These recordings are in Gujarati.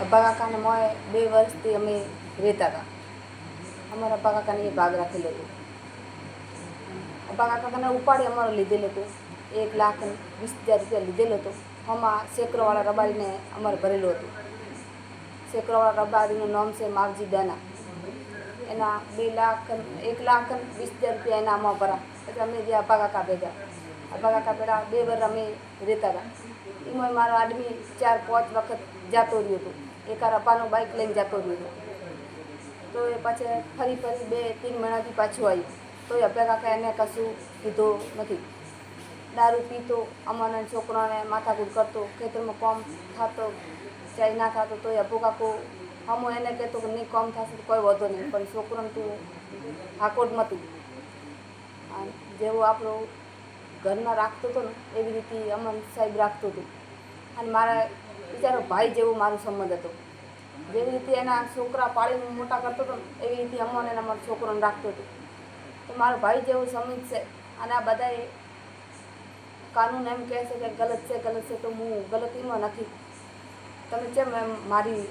અબ્બા કાકાને મોએ બે વર્ષથી અમે રહેતા હતા. અમારા અબ્બા કાકાને એ ભાગ રાખેલો હતો અબ્બા કાકાને ઉપાડી અમારે લીધેલો હતો. એક લાખ વીસ હજાર રૂપિયા લીધેલો હતો. આમાં સેકરોવાળા રબારીને અમારે ભરેલું હતું. સેકરોવાળા રબારીનું નામ છે માવજી દાના. એના બે લાખ એક લાખ વીસ હજાર રૂપિયા એના આમાં ભરા. એટલે અમે જે અબ્બા કાકા ભેગા કાકા પેલા બે વાર અમે રહેતા હતા. એમાં મારો આદમી ચાર, પાંચ વખત જતો રહ્યો હતો. એકાર અપાનો બાઇક લઈને જતો રહ્યો હતો. તો એ પછી ફરી ફરી બે, ત્રણ મહિનાથી પાછું આવ્યું તો અબ્બા કાકા એને કશું કીધું નથી. દારૂ પીતો અમારા છોકરાને માથાકૂટ કરતો, ખેતરમાં કોમ થતો ચાઈ ના થતો તો અબ્બુ કાકો હમો એને કહેતો કે નહીં, કોમ થશે તો કોઈ વધો નહીં, પણ છોકરાને તું હાકોટ તું જેવું આપણો ઘરમાં રાખતો હતો ને એવી રીતે અમન સાહેબ રાખતો હતો. અને મારા બિચારો ભાઈ જેવો મારો સંબંધ હતો. જેવી રીતે એના છોકરા પાળીને મોટા કરતો હતો ને, એવી રીતે અમને અને અમારો છોકરોને રાખતો હતો. તો મારો ભાઈ જેવો સંબંધ છે, અને આ બધાએ કાનૂન એમ કહે છે કે ગલત છે ગલત છે, તો હું ગલતીમાં નથી. તમે કેમ એમ મારી,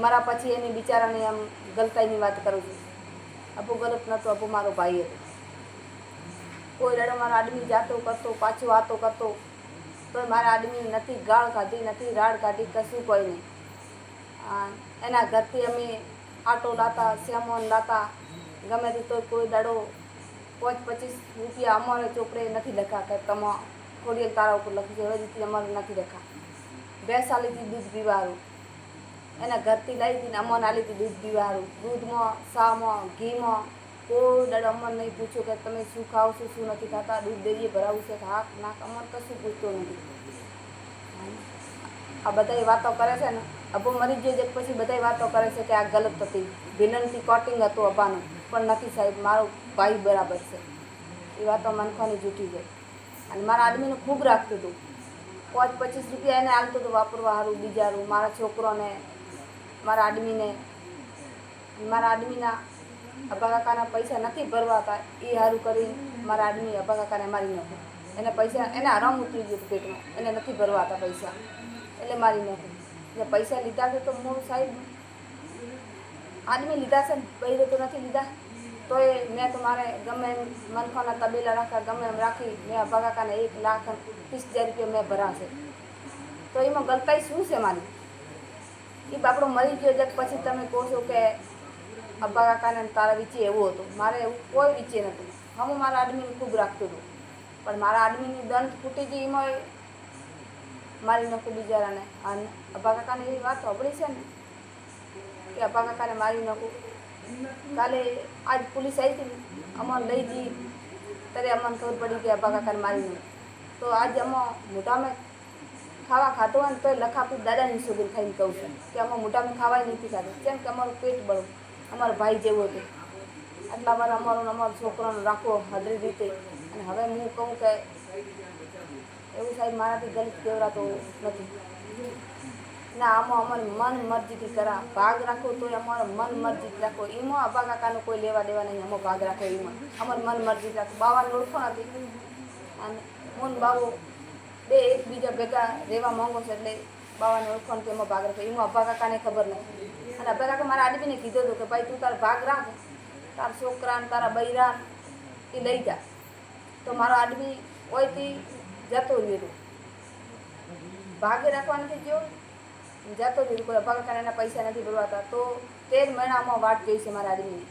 મારા પછી એની બિચારાની એમ ગલતાઈની વાત કરું છું? અબુ ગલત નહોતો અબુ મારો ભાઈ હતો. કોઈ રડો મારા આદમી જાતો કરતો, પાછો આતો કરતો તો મારા આદમી નથી, ગાળ કાઢી નથી, રાડ કાઢી કશું કોઈ નહીં. એના ઘરથી અમે આટો લાતા સેમોન લાતા, ગમે તે તો કોઈ દાડો પાંચ પચીસ રૂપિયા અમારે ચોપડે નથી લખા, કે તમે ખોડિયલ તારા ઉપર લખી છે હવે રીતે અમારે નથી લખા. બેસાલીથી દૂધ પીવાનું એના ઘરથી લઈ હતી આલીથી દૂધ પીવાનું દૂધમાં, શામાં, ઘીમાં કોઈ દાડો અમર નહીં પૂછ્યું કે તમે શું ખાઓ છો, શું નથી ખાતા દૂધ દઈએ ભરાવું છે હાક નાક, અમર કશું પૂછતો નથી. આ બધાય વાતો કરે છે ને અબો મરી ગયો છે પછી બધાય વાતો કરે છે કે આ ગલત હતી. વિનંતી કોટિંગ હતું અબ્બાનું પણ નથી સાહેબ, મારો ભાઈ બરાબર છે. એ વાતો મનખાની જૂઠી છે. અને મારા આદમીને ખૂબ રાખતું હતું. પાંચ પચીસ રૂપિયા એને આવતું હતું વાપરવા સારું બીજારું, મારા છોકરોને, મારા આદમીને. મારા આદમીના અબ્બા કાકાના પૈસા નથી ભરવા હતા એ સારું કરી મારા આદમી અબ્બા કાકાને મારી નાખ્યો. એને પૈસા, એને આરામ ઉતરી ગયું પેટમાં. એને નથી ભરવા હતા પૈસા. એટલે મારી નાખ્યું એટલે પૈસા લીધા છે તો હું સાહેબ. આદમી લીધા છે બૈરો તો નથી લીધા. તો એ મેં તો મારે ગમે એમ મનખાના તબેલા રાખ્યા ગમે એમ રાખી, મેં અબ્બા કાકાને એક લાખ ત્રીસ હજાર રૂપિયા મેં ભરાશે તો એમાં ગલતાઈ શું છે મારી? એ બાપડો મરી ગયો છે, પછી તમે કહો છો કે અબ્બા કાકાને તારા વિચે એવું હતું. મારે એવું કોઈ વિચે નહોતું. હું મારા આદમીને ખૂબ રાખતું હતું. પણ મારા આદમીની દંત ફૂટી ગઈ એમાં મારી નાખું બિચારાને અને અબ્બા કાકાને એવી વાત સાંભળી છે ને? કે અબ્બા કાકાને મારી નાખું. કાલે આજ પોલીસ આવી હતી ને, અમને લઈ જઈ ત્યારે અમને ખબર પડી કે અબ્બા કાકાને મારી નાખું. તો આજ અમા મોટામાં ખાવા ખાતો હોય ને, તોય લખાપી દાદાની સુગર ખાઈને કહું છું કે અમે મોટામાં ખાવાય નથી ખાતું કેમ કે અમારું પેટ બળું અમારો ભાઈ જેવો હતો આટલા વાર અમારો અમારો છોકરાનો રાખવો હદરી રીતે. અને હવે હું કહું કે એવું સાહેબ મારાથી ગલત કેવરાતો નથી. ના આમાં અમારે મન મરજીથી કરા ભાગ રાખો તોય અમારો મન મરજી રાખો. એમાં આભા કાકાનો કોઈ લેવા દેવા નહીં. અમો ભાગ રાખો એમાં અમારે મન મરજી રાખો. બાવાની ઓળખો નથી અને મોન બાવો બે એકબીજા ભેગા રહેવા માંગો છો એટલે બાવાની ઓળખો કે એમાં ભાગ રાખો. એમાં અભા કાકાને ખબર નથી. અને પહેલાં કાકા મારા આદમીને કીધું હતું કે, ભાઈ, તું તારો ભાગ રાખ, તારા છોકરા તારા બૈરા એ લઈ જા. તો મારો આદમી ઓયથી જતો રહ્યો. ભાગે રાખવા નથી ગયો, જતો રહ્યો. કોઈ કાકાને એના પૈસા નથી ભરવાતા. તો તેર મહિનામાં વાટ જોઈ છે મારા આદમીની.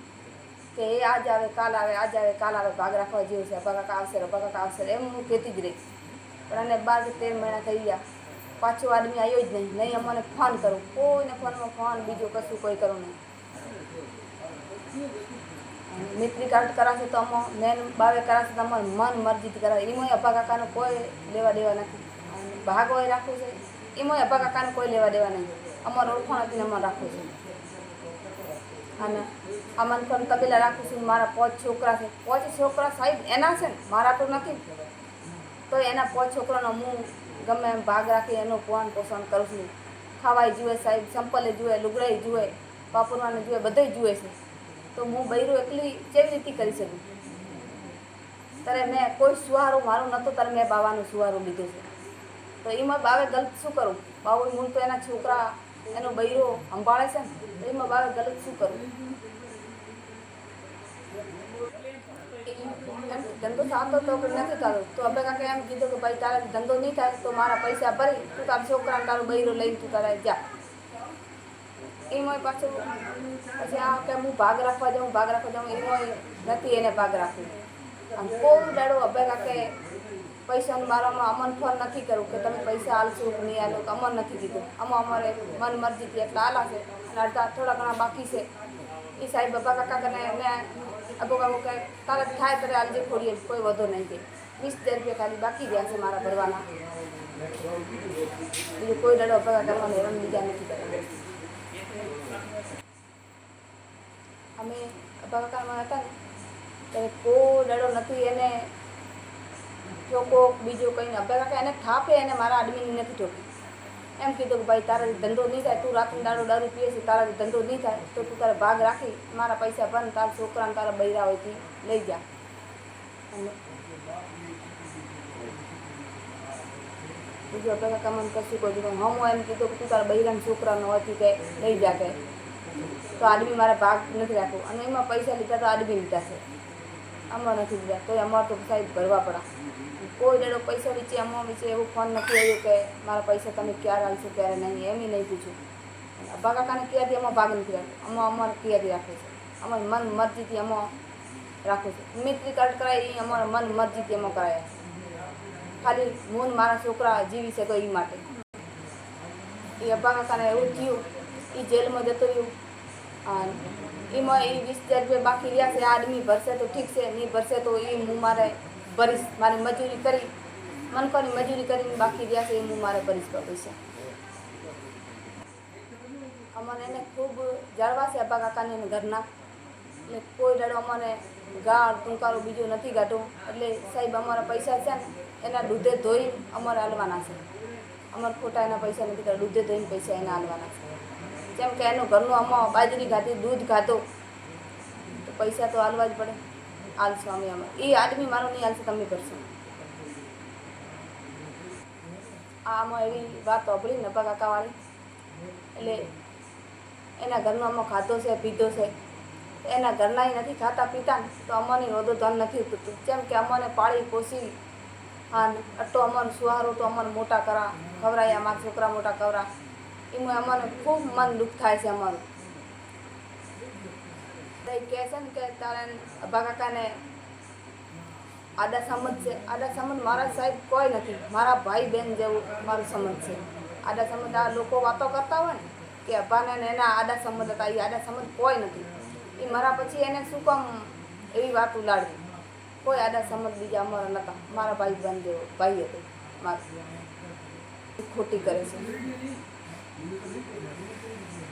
કે એ આજ આવે, કાલ આવે, આજ આવે, કાલ આવે, ભાગ રાખવા જેવું છે. કાકા આવશે અબ્બા આવશે. એમ હું કહેતી જ રહીશ પણ અને કે તેર મહિના થઈ ગયા. પાછો આદમી આવ્યો જ નહીં. નહીં અમને ફોન કરું. કોઈને ફોનમાં ફોન, બીજું કશું કોઈ કરું નહીં. મિત્રી કાર્ડ કરાશે તો અમો, મેન બાવે કરાશે તો અમારે મન મરજીથી કરાવે. એમાંય અપા કાકાનો કોઈ લેવા દેવા નથી. ભાગ હોય રાખવું છે. એમાંય અપા કાકાને કોઈ લેવા દેવા નહીં. અમારે ઓળખાણ હતી અમારે રાખવું છે. અને અમન પણ તબેલા રાખું છું. મારા પાંચ છોકરા છે. પાંચ છોકરા સાહેબ એના છે ને? મારા તો નથી. તો એના પાંચ છોકરાનો હું ગમે એમ ભાગ રાખી એનું પોન પોષણ કરું છું. ખાવાય જુએ સાહેબ, સંપલે જુએ લુગડાઈ જુએ વાપરવાને જુએ, બધાય જુએ છે. તો હું બૈરું એકલી કેવી રીતે કરી શકું? ત્યારે મેં કોઈ સુવારો મારું નહોતું ત્યારે મેં બાવાનું સુવારો લીધું છે. તો એમાં બાવે ગલત શું કરું? બાવું, હું તો એના છોકરા, એનો બૈરો સંભાળે છે ને? તો એમાં બાવે ગલત શું કરવું એમ ધંધો થતો તો નથી થતો. તો હવે કાંઈ એમ કીધું કે ભાઈ તારે ધંધો નહીં થાય તો મારા પૈસા ભરી, તું તારા છોકરાને તારો બૈરો લઈને તું તારે જા. એમાં પાછું પછી આ કે હું ભાગ રાખવા જાઉં, ભાગ રાખવા જાઉં એમાં નથી એને ભાગ રાખવું. અને કોઈ દાડો અભે કાંકે પૈસાને મારામાં અમન ફોન નથી કરવું કે તમે પૈસા આલશો કે નહીં કે અમન નથી કીધું. આમાં અમારે મન મરજીથી એટલા આલા છે અડધા થોડા ઘણા બાકી છે. એ સાહેબ બાબા કાકા કને એને અમુક તરત થાય ત્યારે આલજે ખોડીએ કોઈ વધો નહીં કે વીસ હજાર રૂપિયા ખાલી બાકી ગયા છે મારા ભરવાના. બીજું કોઈ દાડો અભા કરવાનું હેરાન બીજા નથી કરતા અમે અભા કાકામાં હતા ને, ત્યારે કોઈ લડો નથી એને ચોકો બીજો કંઈ અભા કાકા એને થાપે એને મારા આદમીને નથી ઠોકી એમ કીધું કે ભાઈ, તારા ધંધો નહીં થાય, તું રાતનો દાડો દારૂ પીએ છે, તારા ધંધો નહીં થાય, તો તું તારા ભાગ રાખી, મારા પૈસા ભર તારા છોકરાને તારા બૈરા હોયથી લઈ જા. બીજું કમન કરશું કોઈ કહ્યું હું એમ કીધું કે તું તારા બૈરાના છોકરાનો હોયથી કે લઈ જા કે. તો આદમી મારા ભાગ નથી રાખવું અને એમાં પૈસા લીધા તો આદમી લીધા છે. આમાં નથી દીધા. તો અમારે તો સાહેબ ભરવા પડે. કોઈ દાડો પૈસા વિશે અમારા વિશે એવું ફોન નથી આવ્યું કે મારા પૈસા તમે ક્યારે આવશો ક્યારે નહીં, એમ નહીં પૂછ્યું. અબ્બા કાકાને ક્યાંથી એમાં ભાગ નથી રાખ્યો અમા અમારે ક્યાંથી રાખે છે? અમારે મન મરજીથી અમા રાખે છે. મિત્રી કાર્ડ કરાય એ અમારા મન મરજીથી એમાં કરાયા. ખાલી મૂન મારા છોકરા જીવી શકે એ માટે. એ અબ્બા કાકાને એવું થયું એ જેલમાં જતો રહ્યું. એમાં એ વીસ હજાર રૂપિયા બાકી રહ્યા છે આદમી ભરશે તો ઠીક છે, નહીં ભરશે તો એ હું મારે ભરીશ, મારી મજૂરી કરી મનકોની મજૂરી કરીને બાકી રહ્યા છે એ હું મારે ભરીશ પૈસા અમને એને ખૂબ જાળવા છે અબ્બા કાકાને એને ઘરના, એટલે કોઈ દાડો અમને ગાળ, ટૂંકારો બીજું નથી ગાઢું, એટલે સાહેબ અમારા પૈસા છે ને, એના દૂધે ધોઈ અમારે હાલવાના છે. અમારે ખોટા એના પૈસા નથી દૂધે ધોઈને પૈસા એના હાલવાના છે. જેમ કે એનું ઘરનું અમા બાજરી ખાધી, દૂધ ખાધો, તો પૈસા તો હાલવા જ પડે. હાલશો અમે અમે એ આદમી મારો નહીં હાલશે તમે કરશો. આમાં એવી વાત સાંભળી નભા કાકાવાળી. એટલે એના ઘરનો અમો ખાધો છે, પીધો છે. એના ઘરના નથી ખાતા, પીતા તો અમને રોદો ધન નથી ઉતરતું. જેમ કે અમને પાળી પોસી હા અટ્ટો અમને સુહારો તો અમને મોટા કરા, ખવરાયા અમારા છોકરા મોટા કવરા. એમાં અમારે ખૂબ મન દુઃખ થાય છે અમારું. કહે છે ને કે તારે અભા કાકાને આડા સમજ છે. આડા સમજ મારા સાહેબ કોઈ નથી. મારા ભાઈ બહેન જેવું મારું સમજ છે. આડા સમજ આ લોકો વાતો કરતા હોય ને કે અભાને એના આડા સમજ હતા. એ આડા સમજ કોઈ નથી. એ મારા પછી એને શું કામ એવી વાત ઉલાડવી કોઈ આડા સમજ બીજા અમારા નહોતા મારા ભાઈ બહેન જેવો ભાઈ હતો. મારું. ખોટી કરે છે. Thank you.